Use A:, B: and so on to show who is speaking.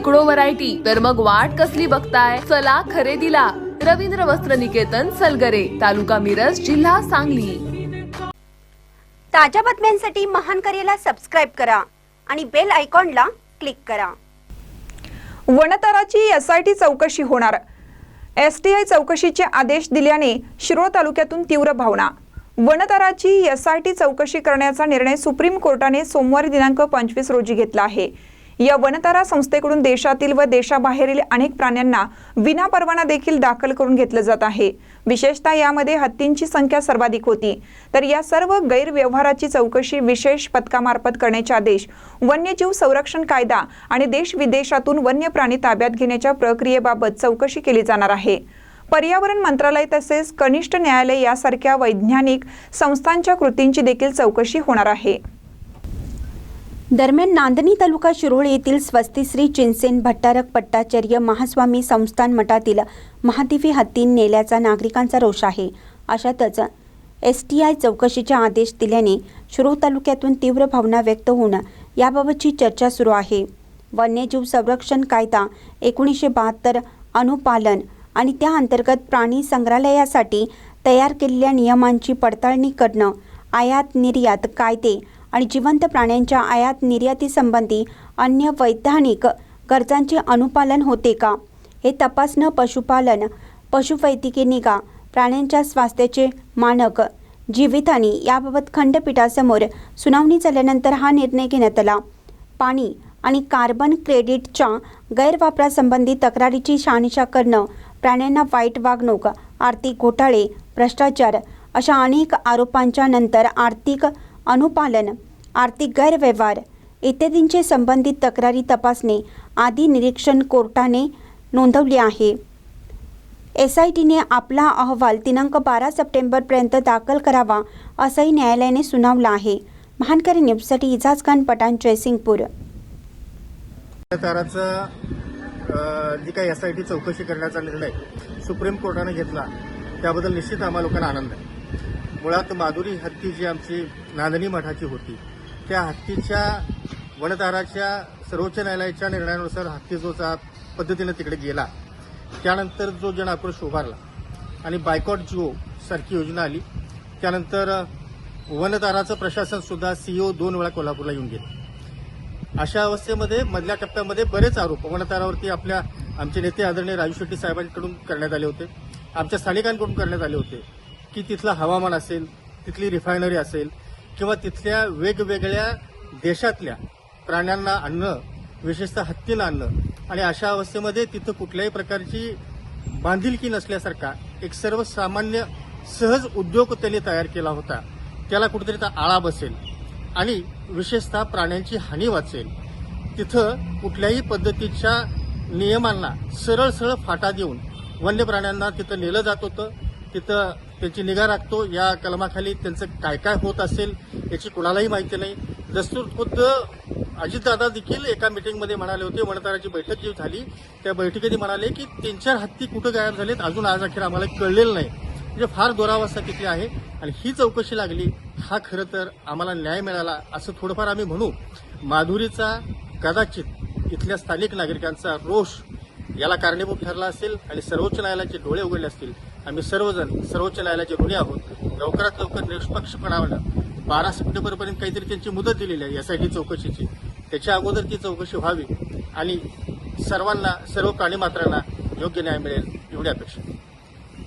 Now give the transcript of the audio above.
A: शेकडो व्हरायटी तर मग वाट कसली बघताय? चला खरेदीला. रवींद्र वस्त्र निकेतन सलगरे तालुका मिरज जिल्हा सांगली.
B: ताज्या बातम्यांसाठी महान करेला सबस्क्राईब करा आणि बेल आयकॉनला क्लिक करा.
C: वनतराची एसआयटी चौकशी होणार. एसटीआय चौकशीचे आदेश दिल्याने शिरोळ तालुक्यातून तीव्र भावना. वनतराची एसआयटी चौकशी करण्याचा निर्णय सुप्रीम कोर्टाने सोमवारी दिनांक पंचवीस रोजी घेतला आहे. या वनतारा संस्थेकडून देशातील व देशाबाहेरील अनेक प्राण्यांना विनापरवाना देखील दाखल करून घेतलं जात आहे. विशेषतः यामध्ये हत्तींची संख्या सर्वाधिक होती. तर या सर्व गैरव्यवहाराची चौकशी विशेष पथकामार्फत करण्याचे आदेश वन्यजीव संरक्षण कायदा आणि देश विदेशातून वन्य प्राणी ताब्यात घेण्याच्या प्रक्रियेबाबत चौकशी केली जाणार आहे. पर्यावरण मंत्रालय तसेच कनिष्ठ न्यायालय यासारख्या वैज्ञानिक संस्थांच्या कृतींची देखील चौकशी होणार आहे.
B: दरम्यान नांदणी तालुका शिरोळ येथील स्वस्तिश्री चिंसेन भट्टारक पट्टाचार्य महास्वामी संस्थान मठातील महादिवी हत्ती नेल्याचा नागरिकांचा रोष आहे. अशातच एस टी आय चौकशीचे आदेश दिल्याने शिरोळ तालुक्यातून तीव्र भावना व्यक्त होऊन याबाबतची चर्चा सुरू आहे. वन्यजीव संरक्षण कायदा एकोणीसशे बहात्तर अनुपालन आणि त्या अंतर्गत प्राणी संग्रहालयासाठी तयार केलेल्या नियमांची पडताळणी करणं आयात निर्यात कायदे आणि जिवंत प्राण्यांच्या आयात निर्यातीसंबंधी अन्य वैधानिक गरजांचे अनुपालन होते का? हे तपासणं पशुपालन पशुवैद्यकीय निगा प्राण्यांच्या स्वास्थ्याचे मानक जीवितहानी याबाबत खंडपीठासमोर सुनावणी झाल्यानंतर हा निर्णय घेण्यात आला. पाणी आणि कार्बन क्रेडिटच्या गैरवापरासंबंधी तक्रारीची शहानिशा करणं प्राण्यांना वाईट वागणूक आर्थिक घोटाळे भ्रष्टाचार अशा अनेक आरोपांच्या नंतर आर्थिक अनुपालन आर्थिक गैरव्यवहार इत्यादींचे संबंधित तक्रारी तपासणे आदी निरीक्षण कोर्टाने नोंदवले आहे. एस आय टीने आपला अहवाल दिनांक बारा सप्टेंबरपर्यंत दाखल करावा असंही न्यायालयाने सुनावलं आहे. महानकरी न्यूजसाठी इजाज खान पठाण जयसिंगपूर.
D: जी काही एस आय टी चौकशी करण्याचा निर्णय सुप्रीम कोर्टाने घेतला त्याबद्दल निश्चित आम्हा लोकांना आनंद आहे. मुळात माधुरी हत्ती जी आमची नांदणी मठाची होती त्या हत्तीच्या वनदाराच्या सर्वोच्च न्यायालयाच्या निर्णयानुसार हत्ती जो पद्धतीनं तिकडे गेला त्यानंतर जो जन आक्रोश उभारला आणि बायकॉट जिओ सारखी योजना आली त्यानंतर वनदाराचं प्रशासन सुद्धा सीईओ दोन वेळा कोल्हापूरला येऊन गेले. अशा अवस्थेमध्ये मधल्या टप्प्यामध्ये बरेच आरोप वनतारावरती आपल्या आमचे नेते आदरणीय राजू शेट्टी साहेबांकडून करण्यात आले होते आमच्या स्थानिकांकडून करण्यात आले होते. की तिथलं हवामान असेल तिथली रिफायनरी असेल किंवा तिथल्या वेगवेगळ्या देशातल्या प्राण्यांना आणणं विशेषतः हत्तींना आणणं आणि अशा अवस्थेमध्ये तिथं कुठल्याही प्रकारची बांधिलकी नसल्यासारखा एक सर्वसामान्य सहज उद्योग त्यांनी तयार केला होता. त्याला कुठेतरी आळा बसेल. आणि विशेषतः प्राण्यांची हानी वाचेल. तिथं कुठल्याही पद्धतीच्या नियमांना सरळ सरळ फाटा देऊन वन्य प्राण्यांना तिथं नेलं जात होतं. तिथं त्यांची निगा राखतो. या कलमाखाली त्यांचं काय काय होत असेल याची कुणालाही माहिती नाही. दस्तूर खुद्द अजितदादा देखील एका मिटिंगमध्ये म्हणाले होते. वणताराची बैठक जी झाली त्या बैठकीत म्हणाले की तीन चार हत्ती कुठं गायब झालेत अजून आज अखेर आम्हाला कळलेलं नाही. म्हणजे फार दुरावस्था तिथली आहे आणि ही चौकशी लागली हा खरं तर आम्हाला न्याय मिळाला असं थोडंफार आम्ही म्हणू. माधुरीचा कदाचित इथल्या स्थानिक नागरिकांचा रोष याला कारणीभूत ठरला असेल आणि सर्वोच्च न्यायालयाचे डोळे उघडले असतील. आम्ही सर्वजण सर्वोच्च न्यायालयाचे ऋणी आहोत. लवकरात लवकर निष्पक्षपणानं बारा सप्टेंबरपर्यंत काहीतरी त्यांची मुदत दिलेली आहे यासाठी चौकशीची. त्याच्या अगोदर ती चौकशी व्हावी आणि सर्वांना सर्व प्राणीमात्रांना योग्य न्याय मिळेल एवढी अपेक्षा